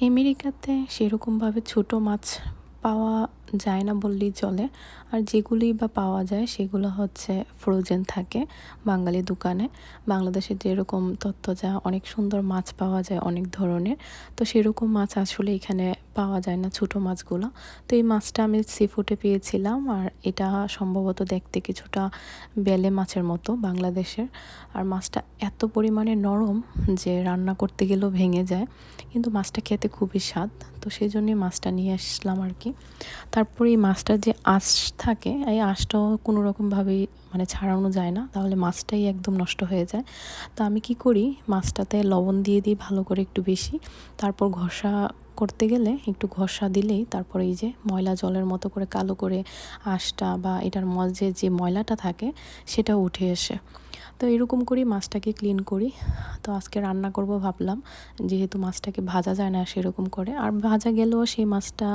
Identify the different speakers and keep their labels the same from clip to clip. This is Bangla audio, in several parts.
Speaker 1: আমেরিকাতে সেরকমভাবে ছোট মাছ পাওয়া যায় না বললেই চলে। আর যেগুলি বা পাওয়া যায় সেগুলো হচ্ছে ফ্রোজেন থাকে বাঙালি দোকানে। বাংলাদেশে যেরকম তথ্য যা অনেক সুন্দর মাছ পাওয়া যায় অনেক ধরনের। তো সেরকম মাছ আসলে এখানে পাওয়া যায় না ছোট মাছগুলো। তো এই মাছটা আমি সি ফুডে পেয়েছিলাম আর এটা সম্ভবত দেখতে কিছুটা বেলে মাছের মতো বাংলাদেশের। আর মাছটা এত পরিমাণে নরম যে রান্না করতে গেলেও ভেঙে যায়, কিন্তু মাছটা খেতে খুবই স্বাদ। তো সেই জন্যই মাছটা নিয়ে আসলাম আর কি। তারপরে এই মাছটার যে আঁশ থাকে, এই আঁশটাও কোনো রকমভাবেই মানে ছাড়ানো যায় না, তাহলে মাছটাই একদম নষ্ট হয়ে যায়। তো আমি কি করি, মাছটাতে লবণ দিয়ে দিই ভালো করে একটু বেশি, তারপর ঘষা করতে গেলে একটু ঘষা দিলেই তারপরে এই যে ময়লা জলের মতো করে কালো করে আঁশটা বা এটার মধ্যে যে ময়লাটা থাকে সেটা উঠে এসে তো এরকম করি মাছটাকে ক্লিন করি। তো আজকে রান্না করব ভাবলাম, যেহেতু মাছটাকে ভাজা যায় না সেরকম করে। আর ভাজা গেলেও সেই মাছটা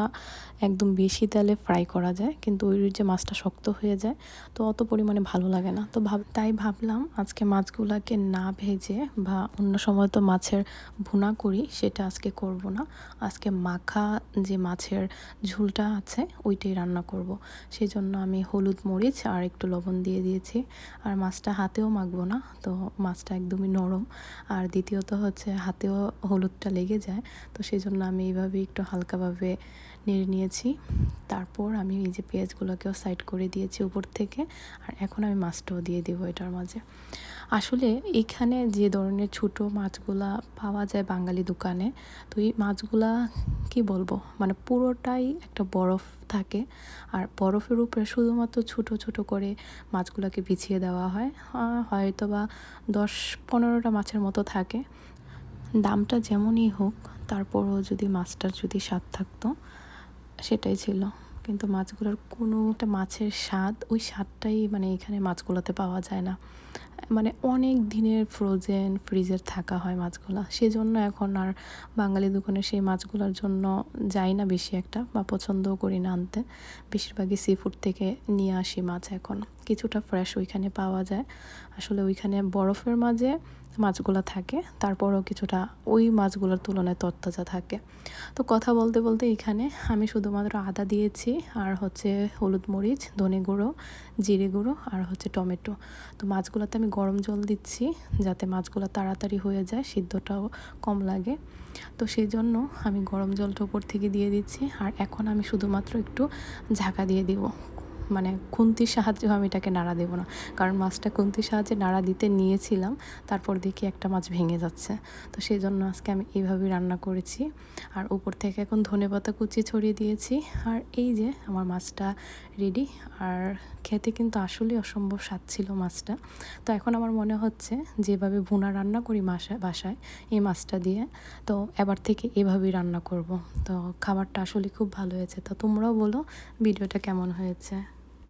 Speaker 1: একদম বেশি তেলে ফ্রাই করা যায়, কিন্তু ওই যে মাছটা শক্ত হয়ে যায়, তো অত পরিমাণে ভালো লাগে না। তো ভাব, তাই ভাবলাম আজকে মাছগুলোকে না ভেজে বা অন্য সময় তো মাছের ভুনা করি, সেটা আজকে করব না। আজকে মাখা যে মাছের ঝুলটা আছে, ওইটাই রান্না করব। সেই জন্য আমি হলুদ মরিচ আর একটু লবণ দিয়ে দিয়েছি। আর মাছটা হাতেও মাখবো না, তো মাছটা একদমই নরম। আর দ্বিতীয়ত হচ্ছে হাতেও হলুদটা লেগে যায়, তো সেই জন্য আমি এইভাবে একটু হালকাভাবে নেড়ে নিয়েছি। তারপর আমি এই যে পেঁয়াজগুলোকেও সাইড করে দিয়েছি উপর থেকে, আর এখন আমি মাছটাও দিয়ে দেবো এটার মাঝে। আসলে এখানে যে ধরনের ছোট মাছগুলা পাওয়া যায় বাঙালি দোকানে, তো এই মাছগুলা কি বলব? মানে পুরোটাই একটা বরফ থাকে। আর বরফের উপরে শুধুমাত্র ছোটো ছোটো করে মাছগুলোকে বিছিয়ে দেওয়া হয়। হয়তো বা দশ পনেরোটা মাছের মতো থাকে। দামটা যেমনই হোক, তারপরও যদি মাছটার যদি স্বাদ থাকতো, সেটাই ছিল। কিন্তু মাছগুলোর কোনো একটা মাছের স্বাদ, ওই স্বাদটাই মানে এখানে মাছগুলোতে পাওয়া যায় না। মানে অনেক দিনের ফ্রোজেন ফ্রিজের থাকা হয় মাছগুলো। সেজন্য এখন আর বাঙালি দোকানে সেই মাছগুলোর জন্য যাই না বেশি একটা বা পছন্দও করি না আনতে। বেশিরভাগই সি ফুড থেকে নিয়ে আসি মাছ এখন। কিছুটা ফ্রেশ ওইখানে পাওয়া যায়। আসলে ওইখানে বরফের মাঝে মাছগুলো থাকে, তারপরও কিছুটা ওই মাছগুলোর তুলনায় তরতাজা থাকে। তো কথা বলতে বলতে এখানে আমি শুধুমাত্র আদা দিয়েছি, আর হচ্ছে হলুদ মরিচ, ধনে গুঁড়ো, জিরে গুঁড়ো, আর হচ্ছে টমেটো। তো মাছগুলোতে আমি গরম জল দিচ্ছি যাতে মাছগুলো তাড়াতাড়ি হয়ে যায়, সিদ্ধটাও কম লাগে। তো সেই জন্য আমি গরম জলটা উপর থেকে দিয়ে দিচ্ছি, আর এখন আমি শুধুমাত্র একটু ঝাঁকা দিয়ে দিব। মানে খুন্তির সাহায্যে আমি এটাকে নাড়া দেবো না। কারণ মাছটা খুন্তির সাহায্যে নাড়া দিতে নিয়েছিলাম, তারপর দেখি একটা মাছ ভেঙে যাচ্ছে। তো সেই জন্য আজকে আমি এইভাবেই রান্না করেছি। আর উপর থেকে এখন ধনে পাতা কুচি ছড়িয়ে দিয়েছি। আর এই যে আমার মাছটা রেডি আর খেতে কিন্তু আসলেই অসম্ভব স্বাদ ছিল মাছটা। তো এখন আমার মনে হচ্ছে যেভাবে ভুনা রান্না করি মাসা, বাসায়, এই মাছটা দিয়ে, তো এবার থেকে এভাবেই রান্না করব। তো খাবারটা আসলে খুব ভালো হয়েছে। তো তোমরাও বলো, ভিডিওটা কেমন হয়েছে?